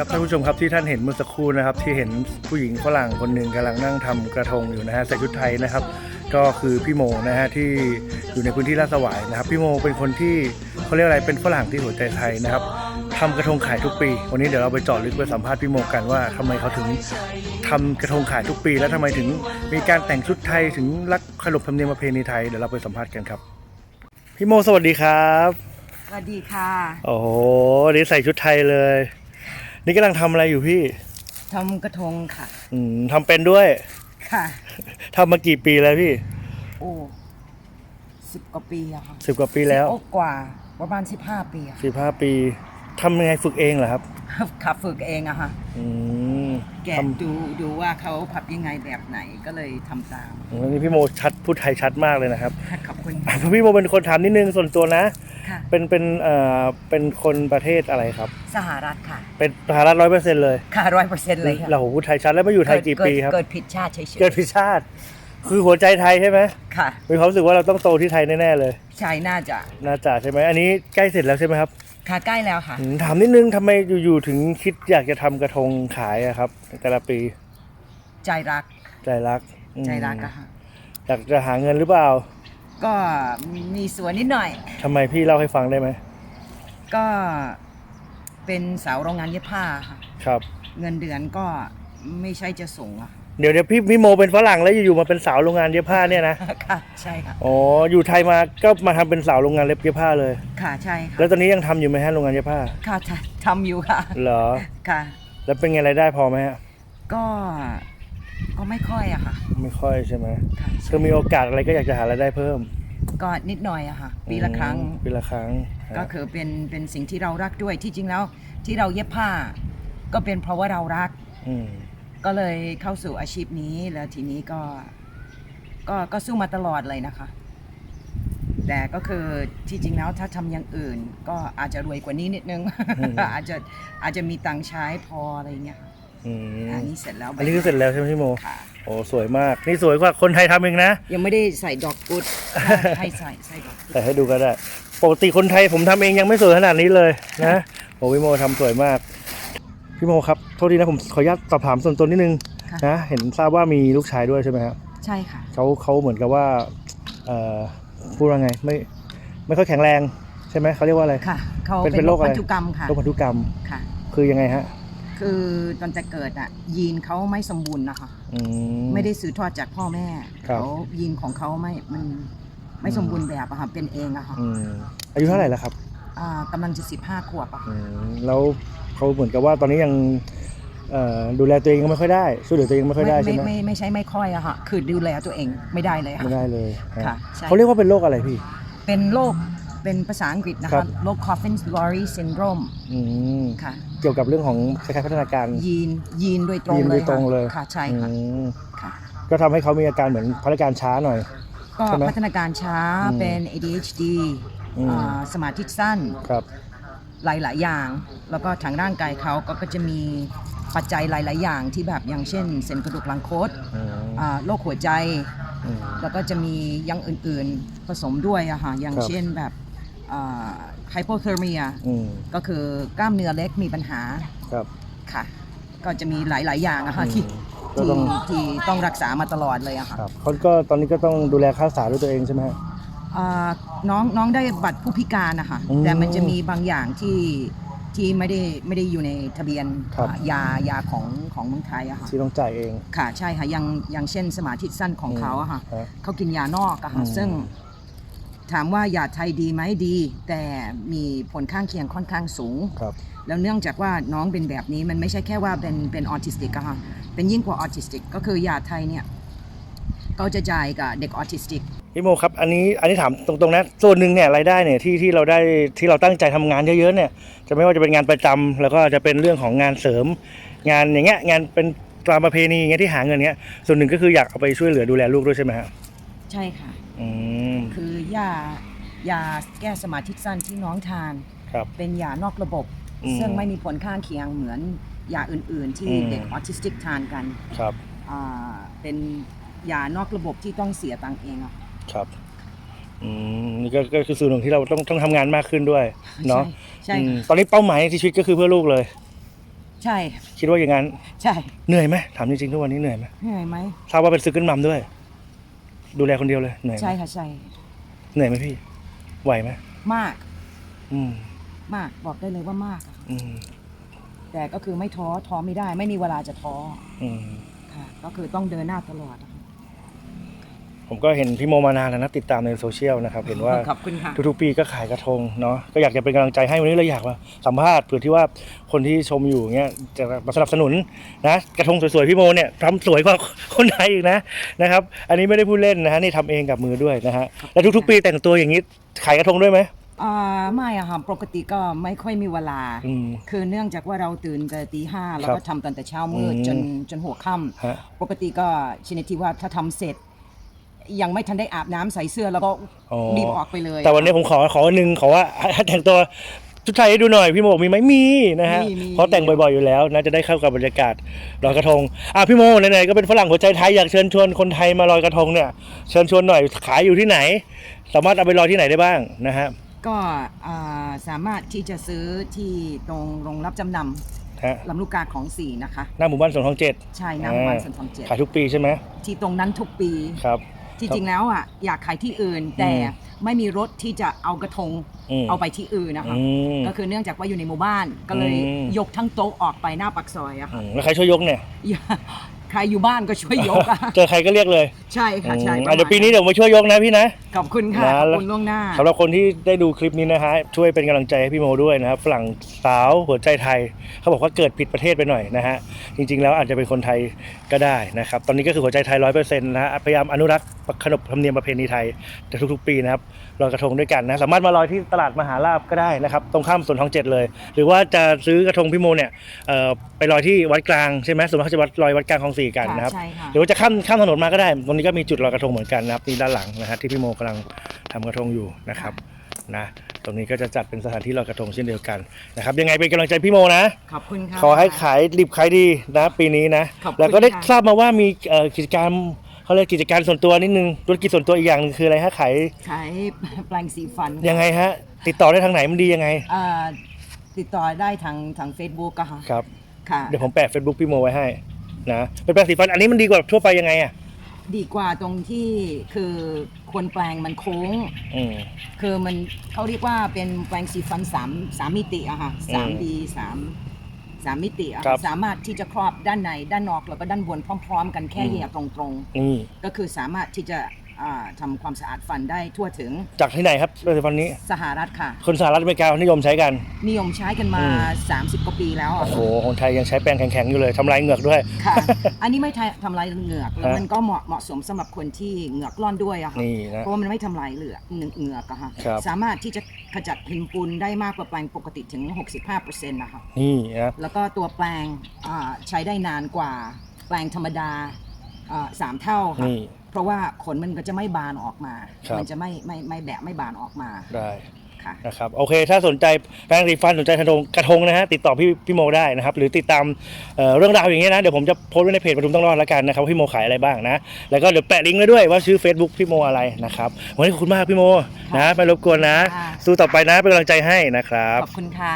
ครับท่านผู้ชมครับที่ท่านเห็นเมื่อสักครู่นะครับ ที่เห็นผู้หญิงฝรั่งคนหนึ่งกำลังนั่งทำกระทงอยู่นะฮะใส่ชุดไทยนะครับ ก็คือพี่โมนะฮะที่อยู่ในพื้นที่ลาดสวายนะครับ พี่โมเป็นคนที่เขาเรียกอะไรเป็นฝรั่งที่หัวใจไทยนะครับทำกระทงขายทุกปี วันนี้เดี๋ยวเราไปเจาะลึกไปสัมภาษณ์พี่โมกันว่าทำไมเขาถึงทำกระทงขายทุกปี แล้วทำไมถึงมีการแต่งชุดไทยถึงรักขนบธรรมเนียมประเพณีไทยเดี๋ยวเราไปสัมภาษณ์กันครับพี่โมสวัสดีครับสวัสดีค่ะ โอ้โหนี่ใส่ชุดไทยเลย นี่กำลังทำอะไรอยู่พี่ทำกระทงค่ะ อืมทำเป็นด้วย ค่ะ ทำมากี่ปีแล้วพี่ โอ้สิบกว่าปีอะค่ะสิบกว่าปีแล้วโอ้กว่าประมาณสิบห้าปีอะสิบห้าปีทำยังไงฝึกเองเหรอครับ ขับฝึกเองอะค่ะ อืมแกะทดูดูว่าเขาพับยังไงแบบไหนก็เลยทำตามำวันนี้พี่โมชัดพูดไทยชัดมากเลยนะครับ ขอบคุณอะพี่โมเป็นคนถามนิดนึงส่วนตัวนะ ค่ะ เป็นเป็นเอ่อเป็นคนประเทศอะไรครับ สหรัฐค่ะ เป็นสหรัฐร้อยเปอร์เซ็นต์เลยค่ะร้อยเปอร์เซ็นต์เลยค่ะเราพูดไทยชัดแล้วมาอยู่ไทยกี่เดปีครับเกิดผิดชาติเฉยเกิดพิดชาติ คือหัวใจไทยใช่ไหมๆค่ะมีความรู้สึกว่าเราต้องโตที่ไทยแน่ๆเลยชายน่าจะน่าจะใช่ไหมอันนี้ใกล้เสร็จแล้วใช่ไหมครับค่ะใกล้แล้วค่ะอืมถามนิดนึงทำไมอยู่ๆถึงคิดอยากจะทำกระทงขายอะครับในแต่ละปี ใจรัก ใจรักอืมใจรักอะค่ะอยากจะหาเงินหรือเปล่า ก็มีส่วนนิดหน่อย ทำไมพี่เล่าให้ฟังได้ไหมก็เป็นสาวโรงงานเย็บผ้าค่ะ ครับ เงินเดือนก็ไม่ใช่จะสูงอะเดี๋ยวเดี๋ยวพี่พี่โมเป็นฝรั่งแล้วอยู่ๆมาเป็นสาวโรงงานเย็บผ้าเนี่ยนะค่ะ ใช่ค่ะ อ๋ออยู่ไทยมาก็มาทำเป็นสาวโรงงานเย็บผ้าเลย ค่ะใช่ค่ะแล้วตอนนี้ยังทำอยู่ไหมฮะโรงงานเย็บผ้าค่ะททำอยู่ค่ะ เหรอ ค่ะ แล้วเป็นไงรายได้พอไหมฮะก็ ก็ไม่ค่อยอะค่ะไม่ค่อยใช่ไหมค่ะคือมีโอกาสอะไรก็อยากจะหารายได้เพิ่มก็นิดหน่อยอะค่ะ ปีละครั้ง อืมปีละครั้งก็คือเป็นเป็นสิ่งที่เรารักด้วยที่จริงแล้ว ที่เราเย็บผ้า ก็เป็นเพราะว่าเรารักอืมก็เลยเข้าสู่อาชีพนี้แล้วทีนี้ก็ก็ก็สู้มาตลอดเลยนะคะ แต่ก็คือที่จริงแล้วถ้าทำอย่างอื่น ก็อาจจะรวยกว่านี้นิดนึง อาจจะอาจจะมีตังค์ใช้พออะไรอย่างเงี้ยค่ะ อืมอันนี้เสร็จแล้วอันนี้คือเสร็จแล้วใช่ไหมพี่โมค่ะ โอ้สวยมากนี่สวยกว่าคนไทยทำเองนะ ยังไม่ได้ใส่ดอกกุดให้ใส่ใส่ดอกกุดแต่ให้ดูก็ได้ปกติคนไทยผมทำเองยังไม่สวยขนาดนี้เลยนะโอ้พี่โมทำสวยมาก พี่โมครับโทษทีนะผมขออนุญาตสอบถามส่วนตัวนิดนึงค่ะนะเห็นทราบว่ามีลูกชายด้วยใช่ไหมครับใช่ค่ะ เขาเขาเหมือนกับว่าเอ่อพูดว่าไงไม่ไม่ค่อยแข็งแรงใช่ไหมเขาเรียกว่าอะไร ค่ะ เขาเป็นเป็เป็นนโรโรคคอะไร พันธุกรรมค่ะโรคพันธุกรรมค่ะ คือยังไงฮะ คือตอนจะเกิดอะ ยีนเขาไม่สมบูรณ์นะคะอืมไม่ได้สืบทอดจากพ่อแม่ครับ เขายีนของเขาไม่มันไม่สมบูรณ์แบบอะค่ะเป็นเองอะค่ะอืมอายุเท่าไหร่แล้วครับอ่ากำลังจะสิบห้าขวบอะค่ะอืมแล้วเขาเหมือนกับว่าตอนนี้ยังเอ่อดูแลตัวเองยังไม่ค่อยได้ช่วยเหลือตัวเองไม่ค่อยได้ใช่ไม่ไหมไม่ไม่ใช่ไม่ค่อยอะค่ะคือดูแลตัวเองไม่ได้เลยค่ะไม่ได้เลยฮค่ะใช่เขาเรียกว่าเป็นโรคอะไรพี่ เป็นโรค เป็นภาษาอังกฤษนะครัคะบโรค Coffin Lorry Syndrome อืมค่ะ เกี่ยวกับเรื่องของคล้ายๆพัฒนาการ ยีนยีนโดยตรงยีนเลโดยยตรงเลย ค่ะใช่ค่ะอืมค่ะ ก็ทำให้เขามีอาการเหมือนพัฒนาการช้าหน่อย ก็ใช่ไหมพัฒนาการช้าอืมเป็น ADHD อืม อ่าสมาธิสั้นครับ หลาย ๆ อย่าง แล้วก็ทางร่างกายเขาก็ก็จะมีปัจจัยหลาย ๆ อย่างที่แบบอย่างเช่น เส้นกระดูกหลังคดอืมอ่าโรคหัวใจ อืม แล้วก็จะมีอยังอื่น ๆ ผสมด้วยอะค่ะอย่างครับ เช่นแบบ ไฮโปเทอร์เมียอืมก็คือกล้ามเนื้อเล็กมีปัญหาครับค่ะ ก็จะมีหลาย ๆ อย่างอะค่ะที่ก็ที่ต้องที่ต้องรักษามาตลอดเลยอะค่ะครับเขาก็ตอนนี้ก็ต้องดูแลค่ารักษาด้วยตัวเองใช่ไหมฮะ อ่าน้องน้องได้บัตรผู้พิการนะคะอืมแต่มันจะมีบางอย่างที่ที่ไม่ได้ไม่ได้อยู่ในทะเบียนครับ อ่ายายาของของเมืองไทยอะค่ะที่ต้องจ่ายเอง ค่ะใช่ค่ะอย่างอย่างเช่นสมาธิสั้นของเขาอะค่ะ ฮะ เขากินยานอกอะค่ะ อืมซึ่ง ถามว่ายาไทยดีไหมดี แต่มีผลข้างเคียงค่อนข้างสูง ครับ แล้วเนื่องจากว่าน้องเป็นแบบนี้มันไม่ใช่แค่ว่าเป็นเป็นออทิสติกอะค่ะเป็นยิ่งกว่าออทิสติก ก็คือยาไทยเนี่ยเขาจะจ่ายกับเด็กออทิสติก พี่โมครับอันนี้อันนี้ถามตรงๆนะส่วนหนึ่งเนี่ยรายได้เนี่ยที่ที่เราได้ที่เราตั้งใจทำงานเยอะๆเนี่ยจะไม่ว่าจะเป็นงานประจำแล้วก็จะเป็นเรื่องของงานเสริม งานอย่างเงี้ยงานเป็นตามประเพณีอย่างเงี้ยที่หาเงินเงี้ยส่วนหนึ่งก็คืออยากเอาไปช่วยเหลือดูแลลูกด้วยใช่ไหมฮะ ใช่ค่ะ อืมคือยายาแก้สมาธิสั้นที่น้องทาน ครับ เป็นยานอกระบบ อืมซึ่งไม่มีผลข้างเคียงเหมือนยาอื่นๆ ที่อืม เด็กออทิสติกทานกันครับอ่าเป็นยานอกระบบที่ต้องเสียตังค์เองอะครับอืมนี่ก็ก็คือส่วนหนึ่งที่เราต้องต้องทำงานมากขึ้นด้วย เนาะ ใช่ใช่อืมค่ะตอนนี้เป้าหมายในชีวิตก็คือเพื่อลูกเลย ใช่คิดว่าอย่างนั้นใช่เหนื่อยไหมถามจริงๆทุกวันนี้เหนื่อยไหมเหนื่อยไหมทราบว่าเป็นซึกขึ้นมัมด้วย ดูแลคนเดียวเลยเหนื่อยไหมใช่ค่ะใช่เหนื่อยไหมพี่ ไหวไหมมากอืมมากบอกได้เลยว่ามากอะค่ะอืมแต่ก็คือไม่ท้อท้อไม่ได้ ไม่มีเวลาจะท้ออืม ค่ะ ก็คือต้องเดินหน้าตลอดอะค่ะ ผมก็เห็นพี่โมมานานแล้วนะติดตามในโซเชียลนะครับเห็นว่าขอบคุณค่ะทุกๆปีก็ขายกระทงเนาะก็อยากจะเป็นกำลังใจให้วันนี้เลยอยากว่าสัมภาษณ์เผื่อที่ว่าคนที่ชมอยู่เงี้ยจะมาสนับสนุนนะกระทงสวยๆพี่โมเนี่ยทำสวยกว่าคนไทยอีกนะนะครับอันนี้ไม่ได้พูดเล่นนะฮะนี่ทำเองกับมือด้วยนะฮะแล้วทุกๆ ปีแต่งตัวอย่างนี้ขายกระทงด้วยไหมอ่าไม่อะค่ะปกติก็ไม่ค่อยมีเวลา อืม คือเนื่องจากว่าเราตื่นแต่ตีห้าแล้วครับก็ทำตั้งแต่เช้ามืดอืมจนจนหัวค่ฮะำปกติก็ชนิดที่ว่าถ้าทำเสร็จ ยังไม่ทันได้อาบน้ำใส่เสื้อแล้วก็อ๋อ รีบออกไปเลยแต่วันนี้ผมขอขอหนึ่งขอว่าให้แต่งตัวชุดไทยให้ดูหน่อยพี่โมบอกมีไหมมีนะฮะมีมี เพราะแต่งบ่อยๆอยู่แล้วน่าจะได้เข้ากับบรรยากาศลอยกระทงอะพี่โมไหนๆก็เป็นฝรั่งหัวใจไทยอยากเชิญชวนคนไทยมาลอยกระทงเนี่ยเชิญชวนหน่อยขายอยู่ที่ไหน สามารถเอาไปลอยที่ไหนได้บ้างนะฮะก็อ่าสามารถที่จะซื้อที่ตรงโรงรับจำนฮะำลำลูกกาของสี่นะคะ หน้าหมู่บ้านสวนทองเจ็ด ใช่น้ำมันสันทองเจ็ดขายทุกปีใช่ไหมที่ตรงนั้นทุกปี ครับ ที่จริงแล้วอะอยากขายที่อื่น แต่ไม่มีรถที่จะเอากระทงอืมเอาไปที่อื่นนะคะอืม ก็คือเนื่องจากว่าอยู่ในหมู่บ้านก็เลยอืม ยกทั้งโต๊ะออกไปหน้าปากซอยอะอืค่ะมแล้วใครช่วยยกเนี่ยอย่า ใครอยู่บ้านก็ช่วยยกอะเจอใครก็เรียกเลยใช่ค่ะใช่อืมประมาณอะเดี๋ยวปีนี้เดี๋ยวมาช่วยยกนะพี่นะ ขอบคุณค่ะนะขอบคุณล่วงหน้า สำหรับคนที่ได้ดูคลิปนี้นะฮะช่วยเป็นกำลังใจให้พี่โมด้วยนะครับฝรั่งสาวหัวใจไทย เขาบอกว่าเกิดผิดประเทศไปหน่อยนะฮะจริงๆแล้วอาจจะเป็นคนไทยก็ได้นะครับตอนนี้ก็คือหัวใจไทยร้อยเปอร์เซ็นต์นะฮะพยายามอนุรักษ์ขนบธรรมเนียมประเพณีไทยในทุกๆ ปีนะครับ ลอยกระทงด้วยกันนะสามารถมาลอยที่ตลาดมหาลาบก็ได้นะครับ ตรงข้ามสวนทองเจ็ดเลย หรือว่าจะซื้อกระทงพี่โมเนี่ยเอ่อไปลอยที่วัดกลางใช่ไหมส่วนมากเขาจะวัดลอยวัดกลางคลองสี่กันนะครับใช่ค่ะหรือว่าจะข้ามข้ามถนนมาก็ได้ ตรงนี้ก็มีจุดลอยกระทงเหมือนกันนะครับนี่ด้านหลังนะฮะที่พี่โมกำลังทำกระทงอยู่นะครับนะตรงนี้ก็จะจัดเป็นสถานที่ลอยกระทงเช่นเดียวกันนะครับยังไงเป็นกำลังใจพี่โมนะขอบคุณค่ะขอให้ขายดิบขายดีนะปีนี้นะขอบคุณแล้วก็ได้ค่ะทราบมาว่ามีเอ่อกิจการ เขาเรียกกิจการส่วนตัวนิดนึงธุรกิจส่วนตัวอีกอย่างหนึงคืออะไรฮะขายขายแปลงสีฟันยังไงฮะ ติดต่อได้ทางไหนมันดียังไงอ่าติดต่อได้ทางทาง Facebook ก็ค่ะครับ ค่ะ เดี๋ยวผมแปะ Facebook พี่โมไว้ให้นะเป็นแปรงสีฟันอันนี้มันดีกว่าทั่วไปยังไงอะดีกว่าตรงที่คือควรแปลงมันโค้ง อืม คือมันเขาเรียกว่าเป็นแปลงสีฟันสามสามมิติอะค่ะสามดีสาม สามมิติอะครับสามารถที่จะครอบด้านในด้านนอกแล้วก็ด้านบนพร้อม ๆ กันแค่อืม เหยียบตรงนี่ๆก็คือสามารถที่จะ อ่าทำความสะอาดฟันได้ทั่วถึงจากที่ไหนครับแปรงสีฟันนี้ สหรัฐค่ะ คนสหรัฐอเมริกานิยมใช้กัน นิยมใช้กันมา อืม30 กว่าปีแล้วอะโอ้โหคนไทยยังใช้แปรงแข็งๆอยู่เลยทำลายเหงือกด้วย ค่ะ อันนี้ไม่ทำลายเหงือกแล้วฮะ มันก็เหมาะเหมาะสมสำหรับคนที่เหงือกร่อนด้วยอะค่ะนี่นะ เพราะว่ามันไม่ทำลายเหลือกเหงือกอะค่ะครับ สามารถที่จะขจัดหินปูนได้มากกว่าแปลงปกติถึง 65%นะคะนี่นะแล้วก็ตัวแปลงอ่าใช้ได้นานกว่าแปลงธรรมดาอ่าสามเท่าค่ะ นี่ เพราะว่าขนมันก็จะไม่บานออกมา ครับ มัจะไม่ไม่ไม่แบะไม่บานออกมาได้ค่ะ นะครับ โอเค ถ้าสนใจแปรงสีฟันสนใจกระทงกระทงนะฮะติดต่อพี่พี่โมได้นะครับ หรือติดตามเอ่อเรื่องราวอย่างเงี้ยนะเดี๋ยวผมจะโพสต์ไว้ในเพจประทุมต้องรอดแล้วกันนะครับว่าพี่โมขายอะไรบ้างนะ แล้วก็เดี๋ยวแปะลิงก์ไว้ด้วยว่าชื่อ Facebook พี่โมอะไรนะครับวันนี้ขอบคุณมากพี่โมนะไม่รบกวนนะ ค่ะ สู้ต่อไปนะเป็นกำลังใจให้นะครับ ขอบคุณค่ะ